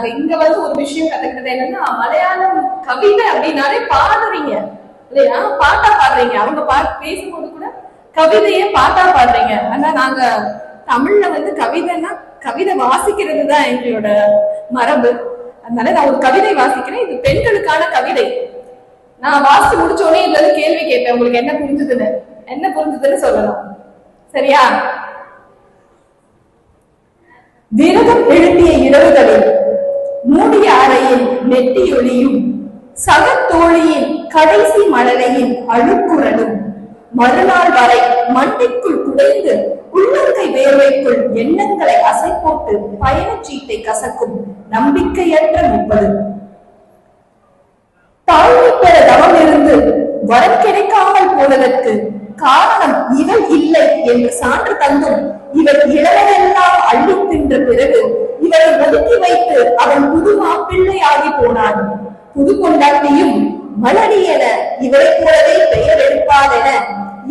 இங்க வந்து ஒரு விஷயம் கத்துக்கிட்டது என்னன்னா மலையாளம் கவிதை அப்படின்னாலே பாடுறீங்க. இல்லையா? பாட்டா பாடுறீங்க. அவங்க பாட்டு பேசும்போது கூட கவிதையே பாட்டா பாடுறீங்க. ஆனா நாங்க தமிழ்ல வந்து கவிதைன்னா கவிதை வாசிக்கிறது தான் எங்களோட மரபு. அதனால நான் ஒரு கவிதை வாசிக்கிறேன். இது பெண்களுக்கான கவிதை. நான் வாசிச்சு முடிச்ச உடனே இதுல இருந்து கேள்வி கேட்பேன் உங்களுக்கு என்ன புரிஞ்சுதுன்னு? என்ன புரிஞ்சுதுன்னு சொல்லணும். சரியா? விரதம் எழுப்பிய இரவுகளில் மூடிய அறையில் நெட்டியொலியும் சகத்தோழியின் கடைசி மழலையின் அழுக்குரலும் மறுநாள் வரை மண்டைக்குள் குடைந்து உள்ளங்கை வேர்வைக்குள் எண்ணங்களை அசை போட்டு பயணச்சீட்டை கசக்கும் நம்பிக்கையற்ற முப்பது. தாழ்வு பெற தவம் இருந்து வரம் கிடைக்காமல் போனதற்கு காரணம் இவள் இல்லை என்று சான்று தந்தும் இவள் இளவரெல்லாம் அள்ளி தின்ற பிறகு இவளை ஒதுக்கி வைத்து அவன் புது மாப்பிள்ளை ஆகி போனான். புது கொண்டாட்டியும் மலடி என இவரை போலவே பெயர் எடுப்பாள் என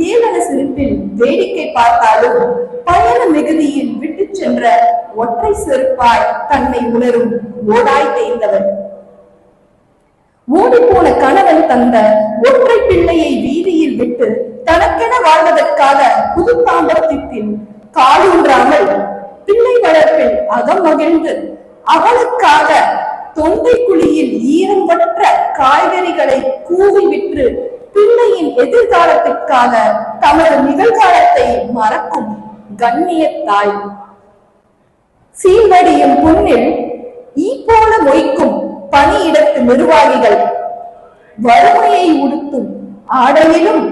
ஏவன சிரிப்பில் வேடிக்கை பார்த்தாலும் பயண மிகுதியில் விட்டுச் சென்ற ஒற்றை செருப்பாய் தன்னை உணரும் ஓடாய் தேய்ந்தவன் ஓடிப்போன கணவன் தந்த ஒற்றை பிள்ளையை வீதியில் விட்டு தனக்கென வாழ்வதற்காக புது தாம்பத்தியத்தில் காலூன்றாமல் பிள்ளை வளர்ப்பில் அகம் மகிழ்ந்து அவளுக்காக தொண்டை குழியில் ஈரம்பற்ற காய்கறிகளை கூவி விற்று பிள்ளையின் எதிர்காலத்திற்காக தமது நிகழ்காலத்தை மறக்கும் கண்ணிய தாய். சீர்வடியும் புண்ணில் ஈ போல மொய்க்கும் பணியிடத்து நிர்வாகிகள் வறுமையை உடுத்தும் ஆடையிலும்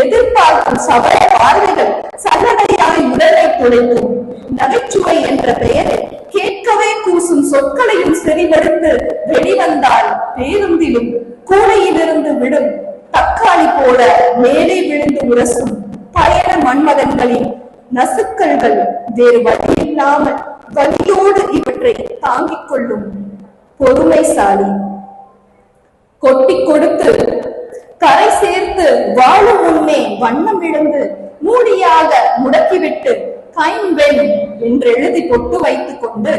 எதிர்பார்க்கும் சபல பார்வைகள் சல்லடையாய் உடலை துடைக்கும் நகைச்சுவை என்ற பெயரில் கேட்கவே கூசும் சொற்களையும் செறிவெடுத்து வெளிவந்தால் பேருந்திலும் கூடையிலிருந்து விடும் தக்காளி போல மேலே விழுந்து உரசும் பயண மன்மதன்களின் நசுக்கல்கள் வேறு வழியில்லாமல் வலியோடு இவற்றை தாங்கிக் கொள்ளும் பொறுமைசாலி. கொட்டி கொடுத்து கரை சேர்த்து வாழும் முன்னே வண்ணம் இழந்து மூடியாக முடக்கிவிட்டு கைம்பெண் என்று எழுதி பொட்டு வைத்துக் கொண்டு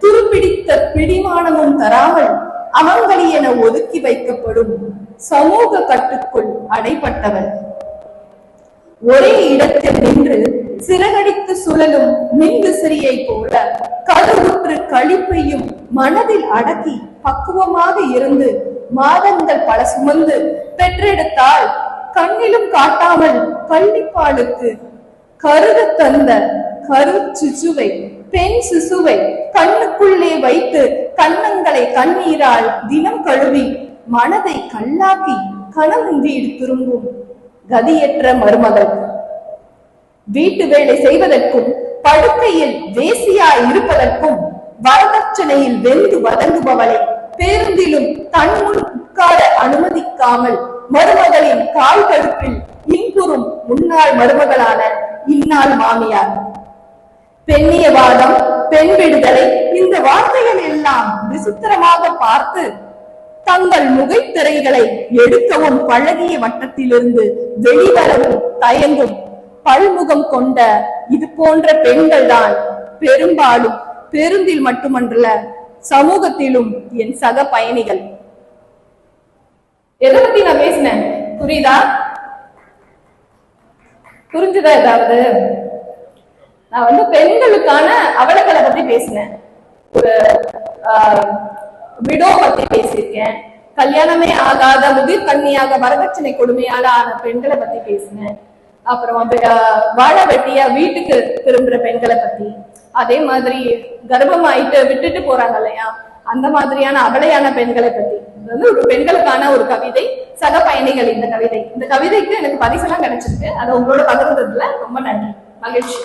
துருப்பிடித்த பிடிமானமும் தராமல் அமங்கலி என ஒதுக்கி வைக்கப்படும் சமூக கட்டுக்குள் அடைப்பட்டவன் ஒரே இடத்தில் நின்று சிறகடித்து சுழலும் மின்விசிறியை போல கருவுற்று கழிப்பையும் மனதில் அடக்கி பக்குவமாக இருந்து மாதங்கள் பல சுமந்து பெற்றெடுத்தால் கண்ணிலும் காட்டாமல் பள்ளிப்பாளுக்கு கருத தந்த கரு சிசுவை பெண் சிசுவை கண்ணுக்குள்ளே வைத்து கண்ணங்களை கண்ணீரால் தினம் கழுவி மனதை கல்லாக்கி கணவன் திரும்பும். கதியற்ற மருமகள். வீட்டு வேலை செய்வதற்கும் படுக்கையில் வேசியாய் இருப்பதற்கும் வரதட்சணையில் வெந்து வதங்குபவளை பேருந்திலும் தன் முன் உட்கார அனுமதிக்காமல் மருமகளின் கால் கடுப்பில் இன்புறும் முன்னாள் மருமகளான இந்நாள் மாமியார். பெண்ணியவாதம் பெண் விடுதலை இந்த வார்த்தைகள் எல்லாம் விசித்திரமாக பார்த்து தங்கள் முகைத்திரைகளை எடுக்கவும் பழகிய வட்டத்திலிருந்து வெளிவரவும் தயங்கும் பல்முகம் கொண்ட இது போன்ற பெண்கள் தான் பெரும்பாலும் பேருந்தில் மட்டுமன்றல சமூகத்திலும் என் சக பயணிகள். எதை பத்தி நான் பேசினேன்? புரியுதா? புரிஞ்சுதா ஏதாவது? நான் வந்து பெண்களுக்கான அவலங்களை பத்தி பேசினேன். ஒரு விடோ பத்தி பேசியிருக்கேன். கல்யாணமே ஆகாத முதிர் கண்ணியாக வரதட்சணை கொடுமையால ஆன பெண்களை பத்தி பேசினேன். அப்புறம் ஆஹ், வாழை வெட்டியா வீட்டுக்கு திரும்புற பெண்களை பத்தி. அதே மாதிரி கர்ப்பம் ஆயிட்டு விட்டுட்டு போறாங்க இல்லையா? அந்த மாதிரியான அபலையான பெண்களை பத்தி. இது வந்து ஒரு பெண்களுக்கான ஒரு கவிதை சக பயணிகள் இந்த கவிதை. இந்த கவிதைக்கு எனக்கு பரிசெல்லாம் கிடைச்சிருக்கு. அதை உங்களோட பகிர்ந்ததுல ரொம்ப நன்றி. மகிழ்ச்சி.